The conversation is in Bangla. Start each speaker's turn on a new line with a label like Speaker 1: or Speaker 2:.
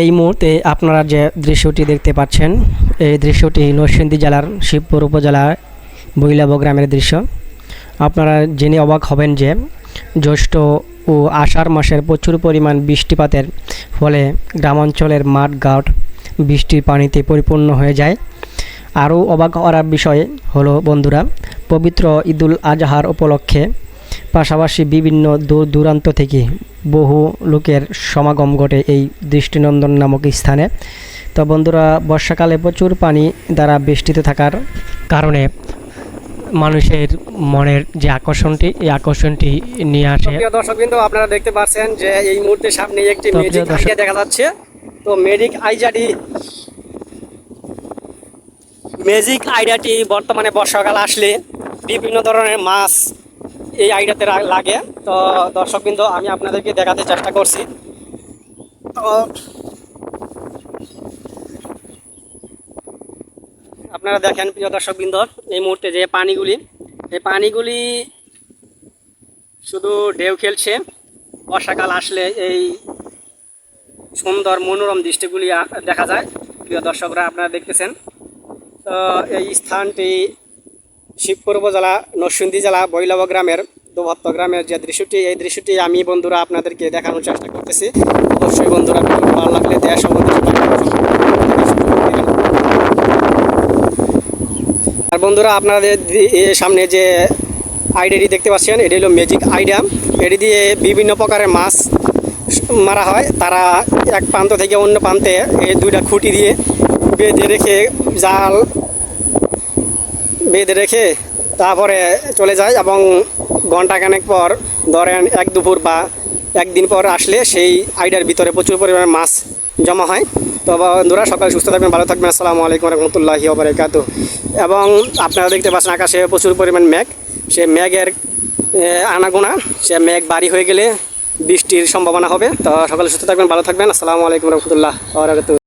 Speaker 1: এই মুহূর্তে আপনারা যে দৃশ্যটি দেখতে পাচ্ছেন, এই দৃশ্যটি নরসিংদী জেলার শিবপুর উপজেলার বৈলাব গ্রামের দৃশ্য। আপনারা জেনে অবাক হবেন যে জ্যৈষ্ঠ ও আষাঢ় মাসের প্রচুর পরিমাণ বৃষ্টিপাতের ফলে গ্রামাঞ্চলের মাঠ ঘাট বৃষ্টির পানিতে পরিপূর্ণ হয়ে যায়। আরও অবাক করার বিষয় হলো বন্ধুরা, পবিত্র ঈদুল আজহার উপলক্ষে পাশাপাশি বিভিন্ন দূর দূরান্ত থেকে বহু লোকের সমাগম ঘটে এই দৃষ্টিনন্দন নামক স্থানে। তো বন্ধুরা বর্ষাকালে প্রচুর পানি দ্বারা বেষ্টিত থাকার কারণে মানুষের মনের যে আকর্ষণটি এই আকর্ষণটি নিয়ে আসে।
Speaker 2: দর্শক কিন্তু আপনারা দেখতে পাচ্ছেন যে এই মুহূর্তে সামনে একটি আইডিয়া দেখা যাচ্ছে। তো ম্যাজিক আইডিয়াটি ম্যাজিক আইডিয়াটি বর্তমানে বর্ষাকাল আসলে বিভিন্ন ধরনের মাছ এই আইডিয়াতে লাগে। তো দর্শক বিন্দু আমি আপনাদেরকে দেখাতে চেষ্টা করছি। তো আপনারা দেখেন, প্রিয় দর্শক বৃন্দ এই মুহূর্তে যে পানিগুলি, এই পানিগুলি শুধু ঢেউ খেলছে। বর্ষাকাল আসলে এই সুন্দর মনোরম দৃষ্টিগুলি দেখা যায়। প্রিয় দর্শকরা, আপনারা দেখতেছেন। তো এই স্থানটি শিবপুর উপজেলা নরসিংদী জেলা, বৈলব গ্রামের দোভত্ত গ্রামের যে দৃশ্যটি, এই দৃশ্যটি আমি বন্ধুরা আপনাদেরকে দেখানোর চেষ্টা করতেছি। অবশ্যই বন্ধুরা ভালো লাগলে সঙ্গে আর বন্ধুরা, আপনাদের সামনে যে আইডিয়াটি দেখতে পাচ্ছেন, এটি হলো ম্যাজিক আইডিয়া। এটি দিয়ে বিভিন্ন প্রকারের মাছ মারা হয়। তারা এক প্রান্ত থেকে অন্য প্রান্তে এই দুইটা খুঁটি দিয়ে বেঁধে রেখে জাল বেঁধে রেখে তারপরে চলে যায় এবং ঘন্টাখানেক পর ধরেন এক দুপুর বা একদিন পর আসলে সেই আইডিয়ার ভিতরে প্রচুর পরিমাণে মাছ জমা হয়। তো বন্ধুরা, সকালে সুস্থ থাকবেন, ভালো থাকবেন। আসসালামু আলাইকুম রহমতুল্লাহি ওবরাকাত এবং আপনারা দেখতে পাচ্ছেন আকাশে প্রচুর পরিমাণ মেঘ। সে মেঘের আনাগোনা, সে মেঘ বাড়ি হয়ে গেলে বৃষ্টির সম্ভাবনা হবে। তো সকালে সুস্থ থাকবেন, ভালো থাকবেন। আসসালামু আলাইকুম রহমতুল্লাহ ওবরাকাত